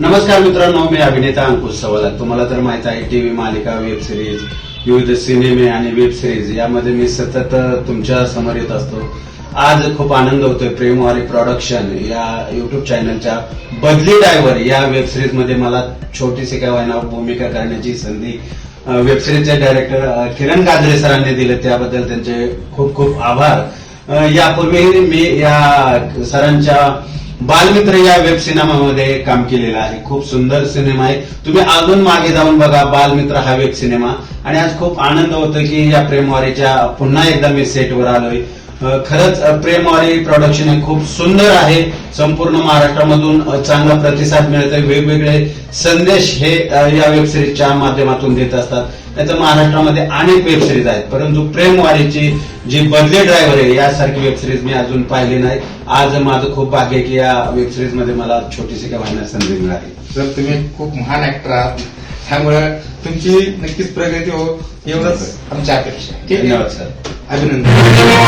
नमस्कार मित्रांनो मी अभिनेता अंकुश सवाला तुम्हाला तर माहीत आहे टीव्ही मालिका वेब सिरीज विविध सिनेमे आणि वेब सिरीज यामध्ये मी सतत तुमच्यासमोर येत असतो. आज खूप आनंद होतोय. प्रेमवारी प्रोडक्शन या युट्यूब चॅनलच्या बदली ड्रायव्हर या वेब सिरीजमध्ये मला छोटीशी काय व्हायना भूमिका करण्याची संधी वेब सिरीजचे डायरेक्टर किरण गाजरे सरांनी दिले. त्याबद्दल त्यांचे खूप खूप आभार. यापूर्वी मी या सरांच्या बालमित्र या वेब सिनेमामध्ये काम केलेलं आहे. खूप सुंदर सिनेमा आहे. तुम्ही अजून मागे जाऊन बघा बालमित्र हा वेब सिनेमा आणि आज खूप आनंद होतो की या प्रेमवारीच्या पुन्हा एकदा मी सेटवर आलोय. खरंच प्रेमवारी प्रोडक्शन हे खूप सुंदर आहे. संपूर्ण महाराष्ट्रामधून चांगला प्रतिसाद मिळतोय. वेगवेगळे संदेश हे या वेब सिरीजच्या माध्यमातून देत असतात. त्याचं महाराष्ट्रामध्ये अनेक वेब सिरीज आहेत. परंतु प्रेमवारीची जी बदले ड्रायव्हर आहे यासारखी वेब सिरीज मी अजून पाहिली नाही. आज माझं खूप भाग्य आहे की या वेब सिरीजमध्ये मला छोटीशी काय व्हायला संधी मिळाली. सर तुम्ही खूप महान ऍक्टर आहात. त्यामुळे तुमची नक्कीच प्रगती हो एवढंच आमची अपेक्षा आहे. आहे? धन्यवाद सर. अभिनंदन.